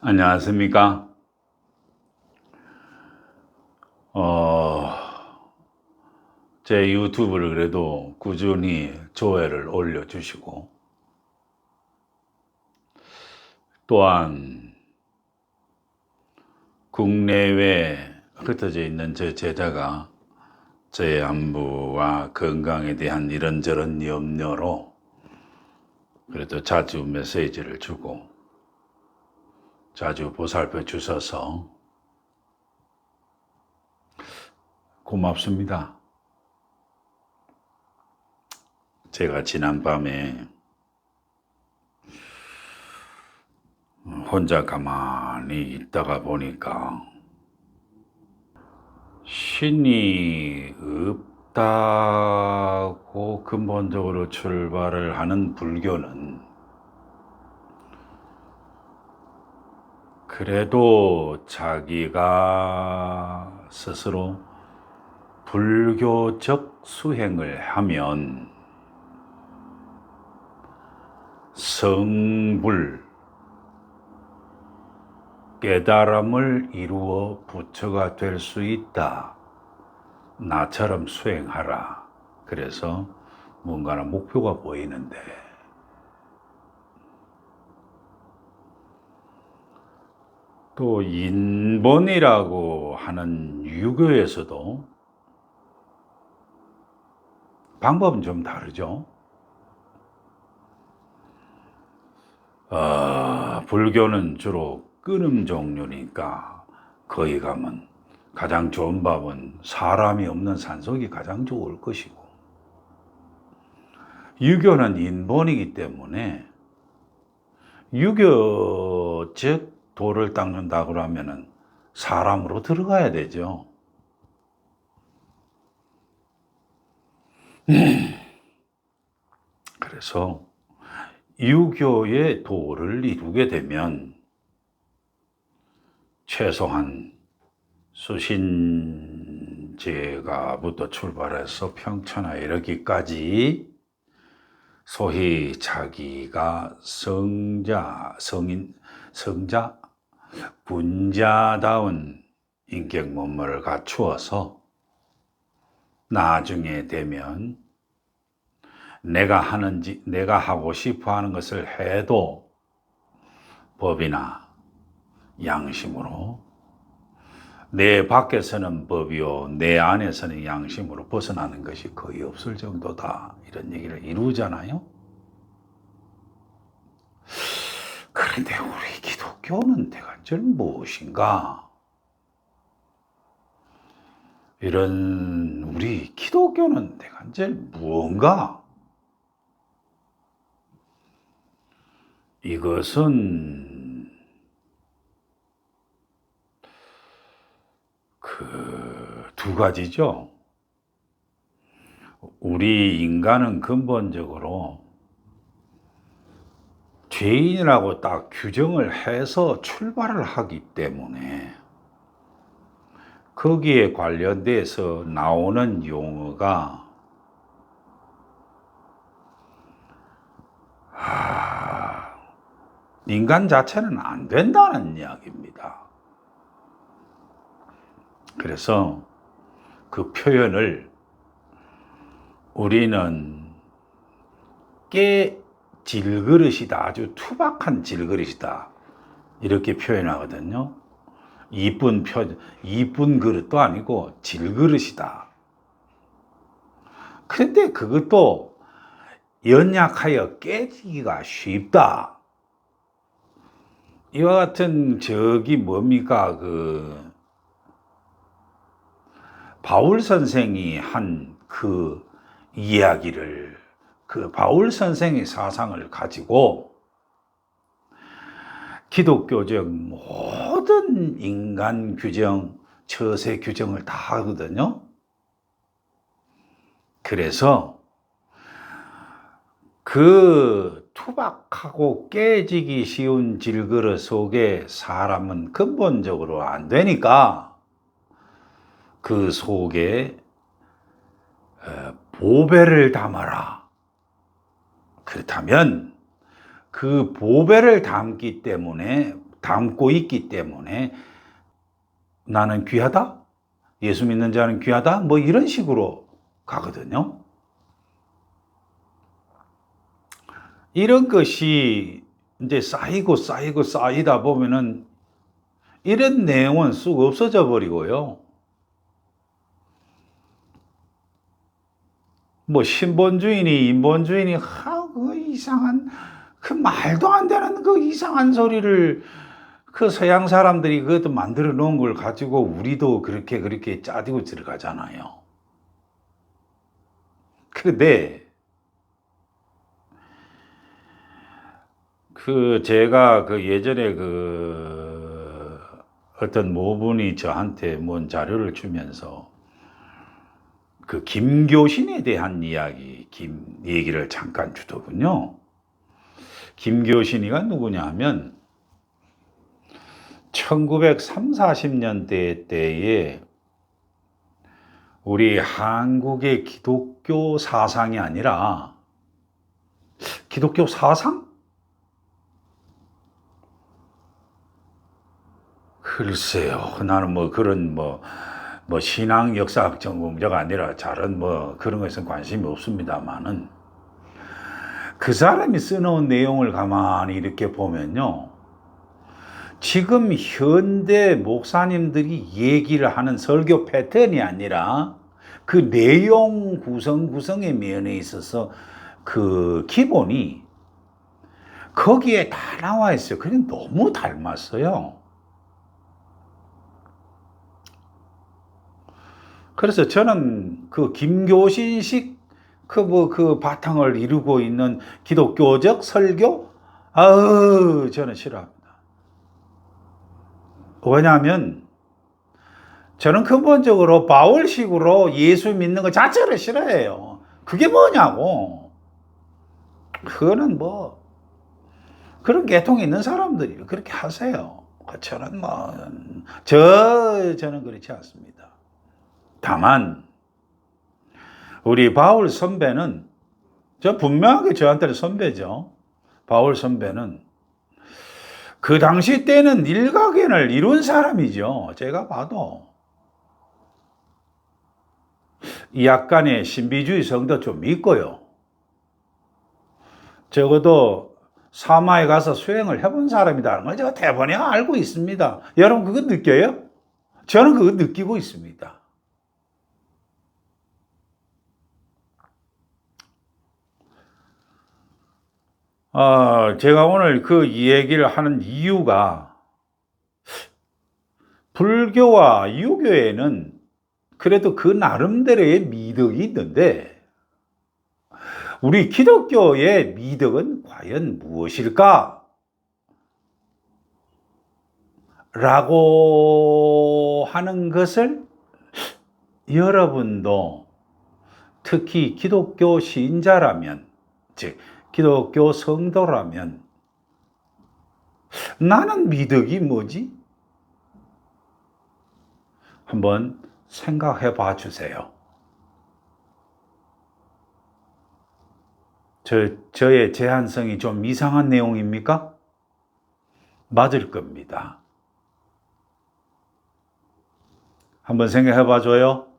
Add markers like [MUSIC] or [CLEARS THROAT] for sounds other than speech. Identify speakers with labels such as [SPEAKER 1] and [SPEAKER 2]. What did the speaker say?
[SPEAKER 1] 안녕하십니까? 어, 제 유튜브를 그래도 꾸준히 조회를 올려주시고, 또한 국내외 흩어져 있는 제 제자가 제 안부와 건강에 대한 이런저런 염려로 그래도 자주 메시지를 주고 자주 보살펴 주셔서 고맙습니다. 제가 지난 밤에 혼자 가만히 있다가 보니까 신이 없다고 근본적으로 출발을 하는 불교는 그래도 자기가 스스로 불교적 수행을 하면 성불, 깨달음을 이루어 부처가 될 수 있다. 나처럼 수행하라. 그래서 뭔가나 목표가 보이는데 또 인본이라고 하는 유교에서도 방법은 좀 다르죠. 아, 불교는 주로 끊음 종류니까 거기 가면 가장 좋은 밥은 사람이 없는 산속이 가장 좋을 것이고 유교는 인본이기 때문에 유교 즉 돌을 닦는다 그러면은 사람으로 들어가야 되죠. [CLEARS THROAT] 그래서 유교의 도를 이루게 되면 최소한 수신제가부터 출발해서 평천에 이르기까지 소위 자기가 성자, 성인, 성자, 분자다운 인격 면모를 갖추어서 나중에 되면 내가 하는지, 내가 하고 싶어 하는 것을 해도 법이나 양심으로 내 밖에서는 법이요, 내 안에서는 양심으로 벗어나는 것이 거의 없을 정도다. 이런 얘기를 이루잖아요. 그런데 우리 기독교는 대관절 무엇인가? 이런 우리 기독교는 대관절 무언가? 이것은 그 두 가지죠. 우리 인간은 근본적으로 죄인이라고 딱 규정을 해서 출발을 하기 때문에 거기에 관련돼서 나오는 용어가 아, 인간 자체는 안 된다는 이야기입니다. 그래서 그 표현을 우리는 깨 질그릇이다. 아주 투박한 질그릇이다. 이렇게 표현하거든요. 이쁜 표, 이쁜 그릇도 아니고 질그릇이다. 그런데 그것도 연약하여 깨지기가 쉽다. 이와 같은 저기 뭡니까, 그, 바울 선생이 한 그 이야기를 그 바울 선생의 사상을 가지고 기독교적 모든 인간 규정, 처세 규정을 다 하거든요. 그래서 그 투박하고 깨지기 쉬운 질그릇 속에 사람은 근본적으로 안 되니까 그 속에 보배를 담아라. 그렇다면 그 보배를 담기 때문에 담고 있기 때문에 나는 귀하다? 예수 믿는 자는 귀하다? 뭐 이런 식으로 가거든요. 이런 것이 이제 쌓이고 쌓이고 쌓이다 보면은 이런 내용은 쑥 없어져 버리고요. 뭐 신본주의니 인본주의니 하그 이상한 그 말도 안 되는 그 이상한 소리를 그 서양 사람들이 그것도 만들어 놓은 걸 가지고 우리도 그렇게 그렇게 짜디고 들어가잖아요. 근데 그 제가 그 예전에 그 어떤 모분이 저한테 뭔 자료를 주면서 그 김교신에 대한 이야기, 김 얘기를 잠깐 주더군요. 김교신이가 누구냐 하면 1930, 40년대 때에 우리 한국의 기독교 사상이 아니라 기독교 사상? 글쎄요. 나는 뭐 그런 뭐, 뭐 신앙 역사학 전공자가 아니라 잘은 뭐 그런 것에는 관심이 없습니다만은 그 사람이 써놓은 내용을 가만히 이렇게 보면요. 지금 현대 목사님들이 얘기를 하는 설교 패턴이 아니라 그 내용 구성 구성의 면에 있어서 그 기본이 거기에 다 나와 있어요. 그게 너무 닮았어요. 그래서 저는 그 김교신식 그 뭐 그 바탕을 이루고 있는 기독교적 설교 아우 저는 싫어합니다. 왜냐하면 저는 근본적으로 바울식으로 예수 믿는 것 자체를 싫어해요. 그게 뭐냐고. 그거는 뭐 그런 계통이 있는 사람들이 그렇게 하세요. 저는 뭐 저 저는 그렇지 않습니다. 다만 우리 바울 선배는 저 분명하게 저한테는 선배죠. 바울 선배는 그 당시 때는 일각견을 이룬 사람이죠. 제가 봐도 약간의 신비주의 성도 좀 있고요. 적어도 사마에 가서 수행을 해본 사람이라는 걸 제가 대번에 알고 있습니다. 여러분 그거 느껴요? 저는 그거 느끼고 있습니다. 어, 제가 오늘 그 얘기를 하는 이유가 불교와 유교에는 그래도 그 나름대로의 미덕이 있는데 우리 기독교의 미덕은 과연 무엇일까? 라고 하는 것을 여러분도 특히 기독교 신자라면, 즉, 기독교 성도라면 나는 미덕이 뭐지? 한번 생각해 봐 주세요. 저, 저의 제한성이 좀 이상한 내용입니까? 맞을 겁니다. 한번 생각해 봐 줘요.